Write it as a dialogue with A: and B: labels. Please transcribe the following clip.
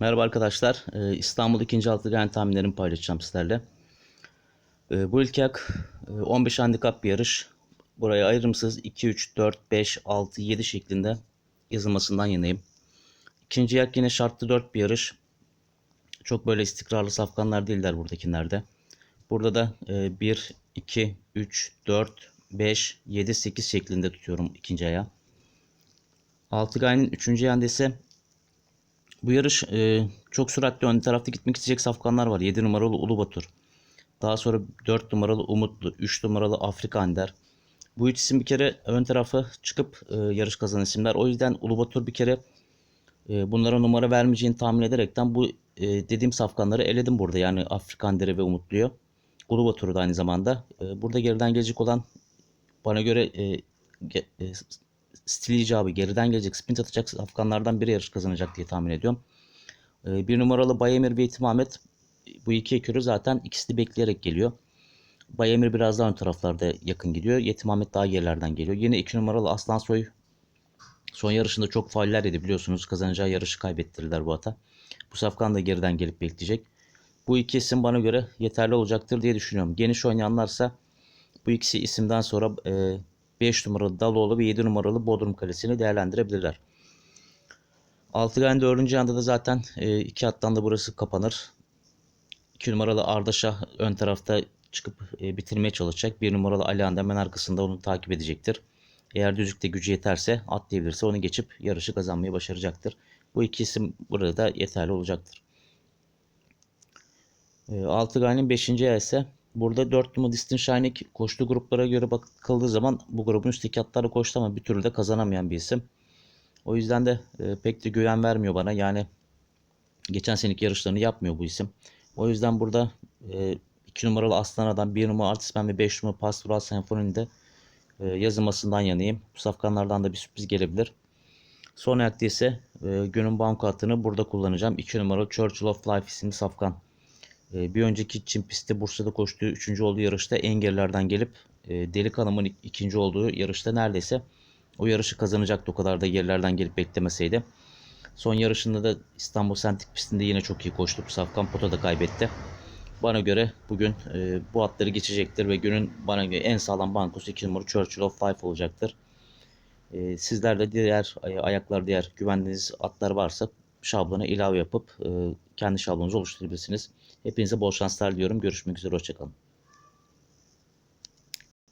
A: Merhaba arkadaşlar. Ee, İstanbul 2. altı gen tahminlerimi paylaşacağım sizlerle. Ee, Bu ilk yak e, 15 handikap bir yarış. Buraya ayrımsız 2, 3, 4, 5, 6, 7 şeklinde yazılmasından yanayım. İkinci yak yine şartlı 4 bir yarış. Çok böyle istikrarlı safkanlar değiller buradakilerde. Burada da 1, 2, 3, 4, 5, 7, 8 şeklinde tutuyorum ikinci aya. Altıgay'ın üçüncü yanında ise bu yarış e, çok süratli ön tarafta gitmek isteyecek safkanlar var. 7 numaralı Ulubatur. Daha sonra 4 numaralı Umutlu, 3 numaralı Afrika Ander. Bu üç isim bir kere ön tarafa çıkıp e, yarış kazanan isimler. O yüzden Ulubatur bir kere e, bunlara numara vermeyeceğini tahmin ederekten bu e, dediğim safkanları eledim burada. Yani Afrika Ander'i ve Umutlu'yu. Ulubatur'u da aynı zamanda. E, burada geriden gelecek olan bana göre e, e, stil icabı geriden gelecek sprint atacak Afganlardan biri yarış kazanacak diye tahmin ediyorum. Ee, bir numaralı Bayemir ve Eğitim Ahmet bu iki ekürü zaten ikisi de bekleyerek geliyor. Bayemir biraz daha ön taraflarda yakın gidiyor. Yetim Ahmet daha gerilerden geliyor. Yine iki numaralı Aslansoy son yarışında çok fauller yedi biliyorsunuz. Kazanacağı yarışı kaybettirdiler bu ata. Bu safkan da geriden gelip bekleyecek. Bu iki isim bana göre yeterli olacaktır diye düşünüyorum. Geniş oynayanlarsa bu ikisi isimden sonra e, 5 numaralı Daloğlu ve 7 numaralı Bodrum Kalesi'ni değerlendirebilirler. Altıgen 4. yanda da zaten e, iki hattan da burası kapanır. 2 numaralı Ardaşah ön tarafta çıkıp e, bitirmeye çalışacak. 1 numaralı Alihan hemen arkasında onu takip edecektir. Eğer düzlükte gücü yeterse atlayabilirse onu geçip yarışı kazanmayı başaracaktır. Bu iki isim burada da yeterli olacaktır. E, Altıgen'in 5. ise Burada 4 numaralı Distin Shining koştu gruplara göre bakıldığı zaman bu grubun üstteki atları koştu ama bir türlü de kazanamayan bir isim. O yüzden de e, pek de güven vermiyor bana. Yani geçen seneki yarışlarını yapmıyor bu isim. O yüzden burada 2 e, numaralı Aslana'dan 1 numaralı Artisman ve 5 numaralı Pastoral Senfoni'nde e, yazılmasından yanayım. Bu safkanlardan da bir sürpriz gelebilir. Son ayakta ise e, günün banko atını burada kullanacağım. 2 numaralı Churchill of Life isimli safkan. Ee, bir önceki Çin pistte Bursa'da koştuğu 3. olduğu yarışta en gerilerden gelip e, Delik Hanım'ın ikinci olduğu yarışta neredeyse o yarışı kazanacaktı o kadar da gerilerden gelip beklemeseydi. Son yarışında da İstanbul Sentik pistinde yine çok iyi koştu. Safkan Pota da kaybetti. Bana göre bugün e, bu atları geçecektir ve günün bana göre en sağlam bankosu 2 numara Churchill of Life olacaktır. E, sizler de diğer ayaklar diğer güvendiğiniz atlar varsa şablona ilave yapıp e, kendi şablonunuzu oluşturabilirsiniz. Hepinize bol şanslar diliyorum. Görüşmek üzere. Hoşçakalın.